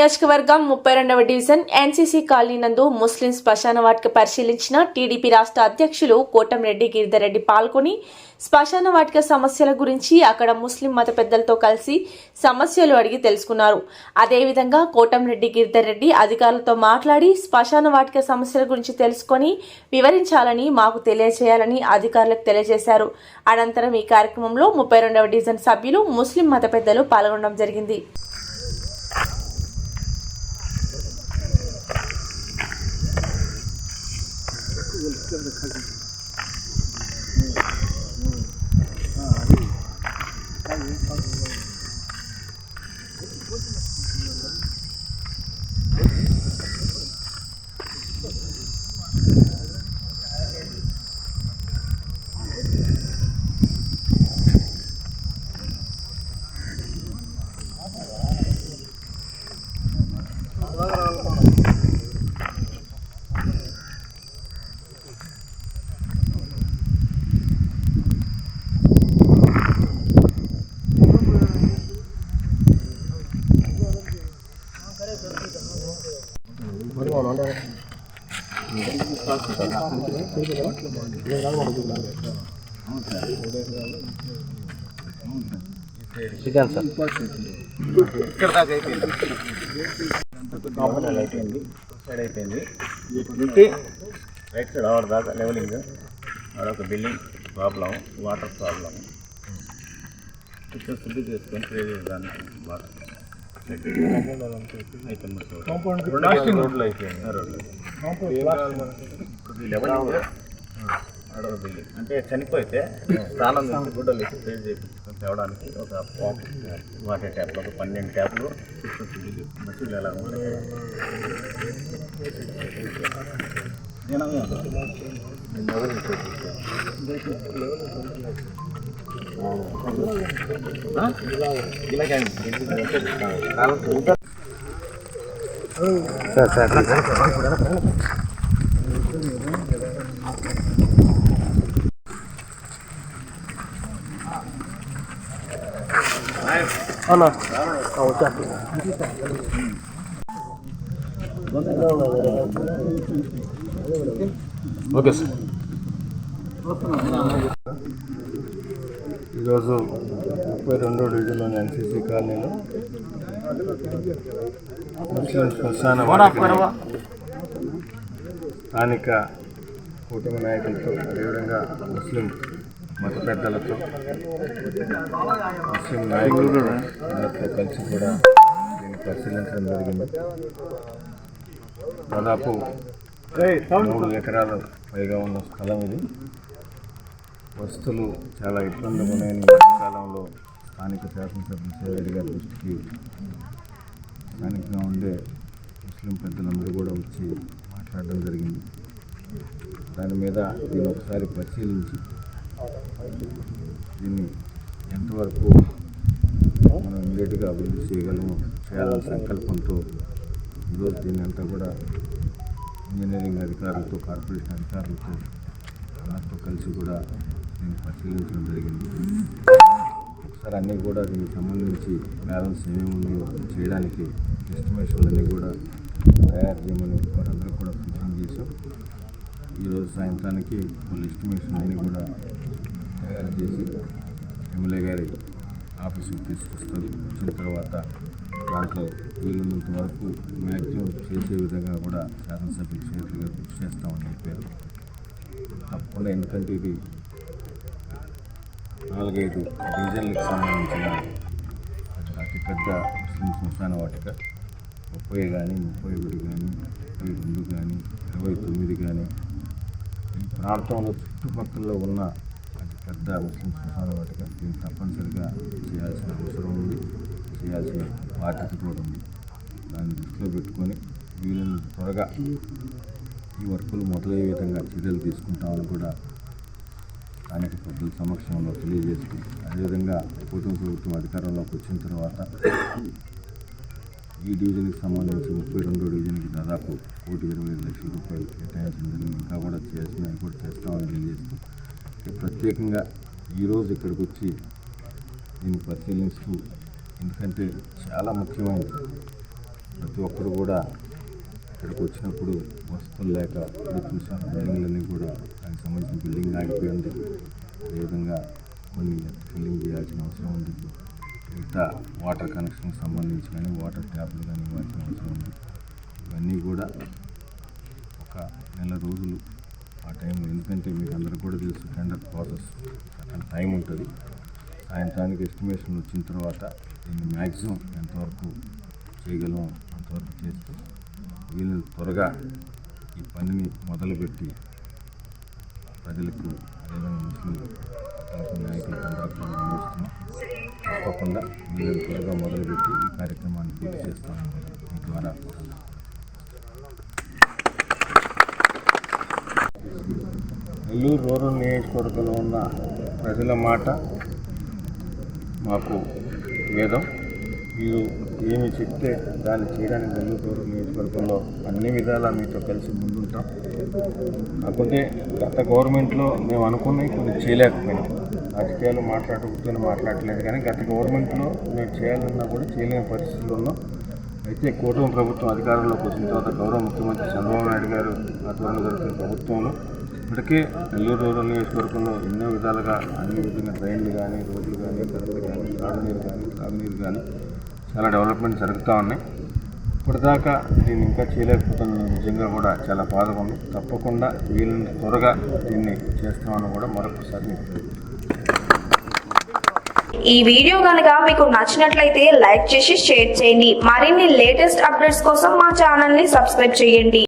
నియోజకవర్గం ముప్పై రెండవ డివిజన్ ఎన్సీసీ కాలనీ నందు ముస్లిం శ్మశాన వాటిక పరిశీలించిన టీడీపీ రాష్ట్ర అధ్యక్షులు కోటంరెడ్డి గిరిధర్రెడ్డి పాల్గొని శ్మశాన వాటిక సమస్యల గురించి అక్కడ ముస్లిం మత పెద్దలతో కలిసి సమస్యలు అడిగి తెలుసుకున్నారు. అదేవిధంగా కోటంరెడ్డి గిరిధర్రెడ్డి అధికారులతో మాట్లాడి శ్మశాన వాటిక సమస్యల గురించి తెలుసుకొని వివరించాలని మాకు తెలియజేయాలని అధికారులకు తెలియజేశారు. అనంతరం ఈ కార్యక్రమంలో ముప్పై రెండవ డివిజన్ సభ్యులు ముస్లిం మత పెద్దలు పాల్గొనడం జరిగింది. cousin. ఇక్కడ దాకా అయిపోయింది కాంపౌండ్ అయిపోయింది సైడ్ అయిపోయింది ఇంటి రైట్ సైడ్ ఆవిడ దాకా లెవెలింగ్ అదొక బిల్డింగ్ ప్రాబ్లం వాటర్ ప్రాబ్లం ఇక్కడ శుద్ధి చేసుకొని స్ప్రే చేసేదాన్ని వాటర్ రోడ్లు అయిపోయింది రోడ్లు బిల్డింగ్ అంటే చనిపోతే స్నానం చేసి గుడ్డలు వేసి స్ప్రే చేయించుకొని తేవడానికి ఒక వాటర్ ట్యాప్లు ఒక పన్నెండు ట్యాప్లు మసీలు ఎలా ఉంటాయి నేను నేను ఎవరు ఓకే సార్ ఈరోజు ముప్పై రెండో డివిజన్లోని ఎన్సీసీ కాలనీలో ముస్లిం శ్మశాన స్థానిక కూటమి నాయకులతో అదేవిధంగా ముస్లిం మత పెద్దలతో ముస్లిం నాయకులతో అందరితో కలిసి కూడా దీన్ని పరిశీలించడం జరిగింది. దాదాపు మూడు ఎకరాలు పైగా ఉన్న స్థలం ఇది. వస్తువులు చాలా ఇబ్బందిగా ఉన్నాయని మధ్యకాలంలో స్థానిక శాసనసభ్యులు సేవరెడ్డి గారి దృష్టికి స్థానికంగా ఉండే ముస్లిం పెద్దలందరూ కూడా వచ్చి మాట్లాడడం జరిగింది. దాని మీద దీన్ని ఒకసారి పరిశీలించి దీన్ని ఎంతవరకు మనం ఇమ్మీడియట్గా అభివృద్ధి చేయగలము చేయాలనే సంకల్పంతో ఈరోజు దీన్ని అంతా కూడా ఇంజనీరింగ్ అధికారులతో కార్పొరేషన్ అధికారులతో అందరితో కలిసి కూడా దీన్ని పరిశీలించడం జరిగింది. సార్ అన్నీ కూడా దీనికి సంబంధించి బ్యాలెన్స్ ఏమేమి ఉన్నాయో చేయడానికి ఎస్టిమేషన్లన్నీ కూడా తయారు చేయమని వారందరూ కూడా సూచన చేశాం. ఈరోజు సాయంత్రానికి వాళ్ళు ఎస్టిమేషన్ అన్నీ కూడా తయారు చేసి ఎమ్మెల్యే గారి ఆఫీస్కి తీసుకొస్తారు వచ్చిన తర్వాత దాంట్లో వీలున్నంత వరకు మ్యాక్సిమం చేసే విధంగా కూడా శాసనసభ్యులు చేతులుగా కృషి చేస్తామని చెప్పారు. తప్పకుండా ఎందుకంటే ఇది నాలుగైదు డీజిల్కి సంబంధించిన అతిపెద్ద ముస్లిం శ్మశాన వాటిక. ముప్పై కానీ ముప్పై ఒకటి కానీ ముప్పై రెండు కానీ ఇరవై తొమ్మిది కానీ ఈ ప్రాంతంలో చుట్టుపక్కల ఉన్న అతి పెద్ద ముస్లిం శ్మశాన వాటిక దీన్ని తప్పనిసరిగా చేయాల్సిన అవసరం ఉంది. చేయాల్సిన బాధ్యత కూడా ఉంది. దాన్ని దృష్టిలో పెట్టుకొని వీలైనంత త్వరగా ఈ వర్కులు మొదలయ్యే విధంగా చర్యలు తీసుకుంటామని కూడా స్థానిక పెద్దల సమక్షంలో తెలియజేస్తుంది అదేవిధంగా కూటమి ప్రభుత్వం అధికారంలోకి వచ్చిన తర్వాత ఈ డివిజన్కి సంబంధించి ముప్పై రెండో డివిజన్కి దాదాపు కోటి ఇరవై ఐదు లక్షల రూపాయలు కేటాయించడం జరిగింది. ఇంకా కూడా చేసిన కూడా చేస్తామని తెలియజేస్తూ ప్రత్యేకంగా ఈరోజు ఇక్కడికి వచ్చి దీన్ని పరిశీలిస్తూ ఎందుకంటే చాలా ముఖ్యమైనది. ప్రతి ఒక్కరు కూడా ఇక్కడికి వచ్చినప్పుడు వస్తువులు లేక ఇప్పుడు చూసాం బిల్డింగ్లన్నీ కూడా దానికి సంబంధించిన బిల్డింగ్ ఆగిపోయింది. అదేవిధంగా కొన్ని ఫిల్లింగ్ చేయాల్సిన అవసరం ఉంది. మిగతా వాటర్ కనెక్షన్కి సంబంధించి కానీ వాటర్ ట్యాప్లు కానీ ఇవ్వాల్సిన అవసరం ఉంది. ఇవన్నీ కూడా ఒక నెల రోజులు ఆ టైంలో ఎందుకంటే మీకు అందరూ కూడా తెలుసు టెండర్ ప్రాసెస్ అక్కడ టైం ఉంటుంది. సాయంత్రానికి ఎస్టిమేషన్ వచ్చిన తర్వాత దీన్ని మ్యాక్సిమం ఎంతవరకు చేయగలం అంతవరకు చేస్తూ వీళ్ళు త్వరగా ఈ పనిని మొదలుపెట్టి ప్రజలకు అదేవిధంగా ముస్లిం నాయకులకు తప్పకుండా వీళ్ళని త్వరగా మొదలుపెట్టి ఈ కార్యక్రమాన్ని పూర్తి చేస్తామని మీ ద్వారా నెల్లూరు రూరల్ నియోజకవర్గంలో ఉన్న ప్రజల మాట మాకు వేదం. మీరు ఏమి చెప్తే దాన్ని చేయడానికి నెల్లూరు నియోజకవర్గంలో అన్ని విధాలా మీతో కలిసి ముందుంటాం. కాకపోతే గత గవర్నమెంట్లో మేము అనుకున్నవి కొన్ని చేయలేకపోయినాం. రాజకీయాలు మాట్లాడకూడదని మాట్లాడలేదు కానీ గత గవర్నమెంట్లో మేము చేయాలన్నా కూడా చేయలేని పరిస్థితులు ఉన్నాం. అయితే కూటమి ప్రభుత్వం అధికారంలోకి వచ్చిన తర్వాత గౌరవ ముఖ్యమంత్రి చంద్రబాబు నాయుడు గారు ఆధ్వర్యంలో జరుగుతున్న ప్రభుత్వంలో ఇప్పటికే నెల్లూరు రూరల్ నియోజకవర్గంలో ఎన్నో విధాలుగా అన్ని విధంగా ట్రైన్లు కానీ రోడ్లు కానీ కరెంటు కానీ తాగునీరు కానీ తాగునీరు కానీ చాలా డెవలప్మెంట్ జరుగుతూ ఉన్నాయి ఇప్పటిదాకా దీన్ని ఇంకా చేయలేకపోతున్న. నిజంగా కూడా చాలా బాధగా ఉంది. తప్పకుండా వీళ్ళని త్వరగా దీన్ని చేస్తామని కూడా మరొకసారి ఈ వీడియో కనుక మీకు నచ్చినట్లయితే లైక్ చేసి షేర్ చేయండి. మరిన్ని లేటెస్ట్ అప్డేట్స్ కోసం మా ఛానల్ని సబ్స్క్రైబ్ చేయండి.